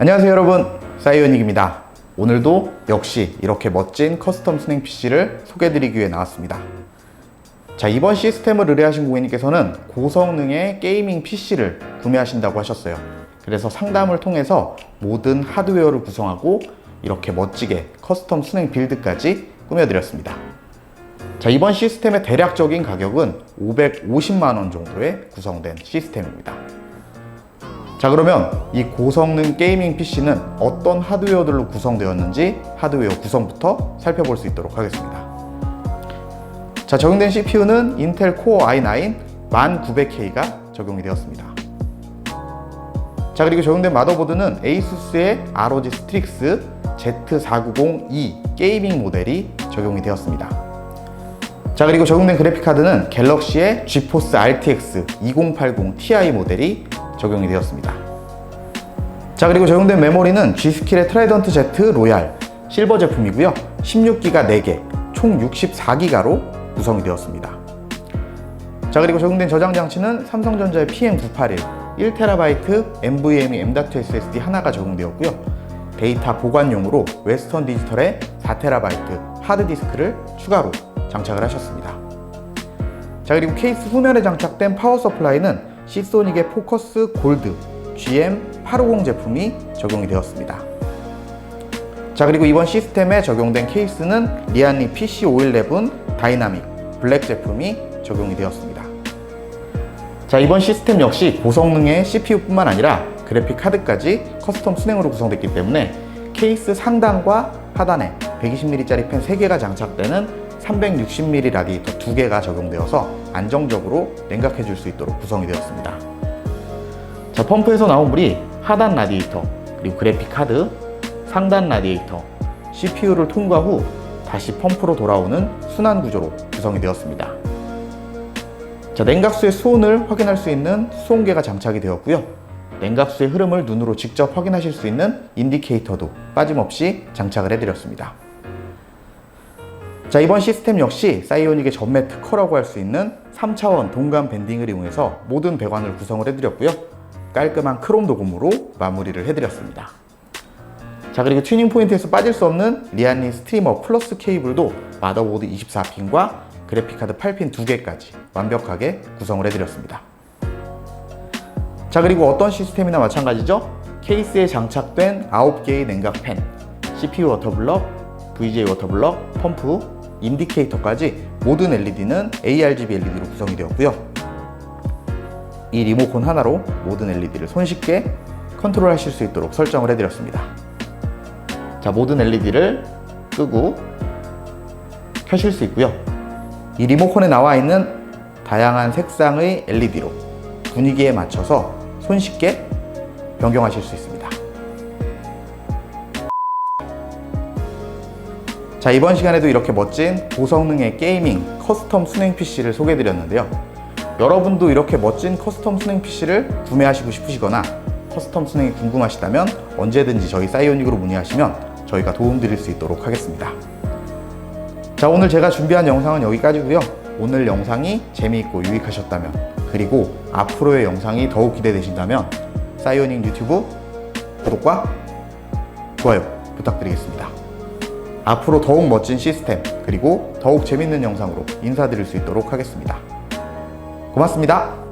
안녕하세요 여러분. 사이오닉입니다. 오늘도 역시 이렇게 멋진 커스텀 스낵 PC를 소개해드리기 위해 나왔습니다. 자 이번 시스템을 의뢰하신 고객님께서는 고성능의 게이밍 PC를 구매하신다고 하셨어요. 그래서 상담을 통해서 모든 하드웨어를 구성하고 이렇게 멋지게 커스텀 스낵 빌드까지 꾸며드렸습니다. 자 이번 시스템의 대략적인 가격은 550만원 정도에 구성된 시스템입니다 자 그러면 이 고성능 게이밍 PC는 어떤 하드웨어들로 구성되었는지 하드웨어 구성부터 살펴볼 수 있도록 하겠습니다. 자 적용된 CPU는 인텔 코어 i9 1900K가 적용이 되었습니다. 자 그리고 적용된 마더보드는 ASUS의 ROG 스트릭스 Z490E 게이밍 모델이 적용이 되었습니다. 자 그리고 적용된 그래픽 카드는 갤럭시의 GeForce RTX 2080 Ti 모델이 적용이 되었습니다. 자 그리고 적용된 메모리는 G스킬의 트라이던트 Z 로얄 실버 제품이고요. 16기가 4개, 총 64기가로 구성이 되었습니다. 자 그리고 적용된 저장 장치는 삼성전자의 PM981 1TB NVMe M.2 SSD 하나가 적용되었고요. 데이터 보관용으로 웨스턴 디지털의 4TB 하드디스크를 추가로 장착을 하셨습니다. 자 그리고 케이스 후면에 장착된 파워 서플라이는 시소닉의 포커스 골드 GM850 제품이 적용이 되었습니다. 자 그리고 이번 시스템에 적용된 케이스는 리안리 PC511 다이나믹 블랙 제품이 적용이 되었습니다. 자 이번 시스템 역시 고성능의 CPU뿐만 아니라 그래픽 카드까지 커스텀 순행으로 구성됐기 때문에 케이스 상단과 하단에 120mm짜리 펜 3개가 장착되는 360mm 라디에이터 2개가 적용되어서 안정적으로 냉각해 줄 수 있도록 구성이 되었습니다. 자, 펌프에서 나온 물이 하단 라디에이터, 그리고 그래픽 카드, 상단 라디에이터, CPU를 통과 후 다시 펌프로 돌아오는 순환 구조로 구성이 되었습니다. 자, 냉각수의 수온을 확인할 수 있는 수온계가 장착이 되었고요. 냉각수의 흐름을 눈으로 직접 확인하실 수 있는 인디케이터도 빠짐없이 장착을 해드렸습니다. 자 이번 시스템 역시 사이오닉의 전매 특허라고 할 수 있는 3차원 동감 밴딩을 이용해서 모든 배관을 구성을 해드렸고요. 깔끔한 크롬 도금으로 마무리를 해드렸습니다. 자 그리고 튜닝 포인트에서 빠질 수 없는 리안리 스트리머 플러스 케이블도 마더보드 24핀과 그래픽카드 8핀 2개까지 완벽하게 구성을 해드렸습니다. 자 그리고 어떤 시스템이나 마찬가지죠? 케이스에 장착된 9개의 냉각 팬 CPU 워터블럭 VGA 워터블럭, 펌프, 인디케이터까지 모든 LED는 ARGB LED로 구성이 되었고요. 이 리모컨 하나로 모든 LED를 손쉽게 컨트롤 하실 수 있도록 설정을 해드렸습니다. 자, 모든 LED를 끄고 켜실 수 있고요. 이 리모컨에 나와 있는 다양한 색상의 LED로 분위기에 맞춰서 손쉽게 변경하실 수 있습니다. 자 이번 시간에도 이렇게 멋진 고성능의 게이밍 커스텀 순행 PC를 소개해드렸는데요. 여러분도 이렇게 멋진 커스텀 순행 PC를 구매하시고 싶으시거나 커스텀 순행이 궁금하시다면 언제든지 저희 사이오닉으로 문의하시면 저희가 도움드릴 수 있도록 하겠습니다. 자 오늘 제가 준비한 영상은 여기까지고요. 오늘 영상이 재미있고 유익하셨다면 그리고 앞으로의 영상이 더욱 기대되신다면 사이오닉 유튜브 구독과 좋아요 부탁드리겠습니다 앞으로 더욱 멋진 시스템 그리고 더욱 재밌는 영상으로 인사드릴 수 있도록 하겠습니다. 고맙습니다.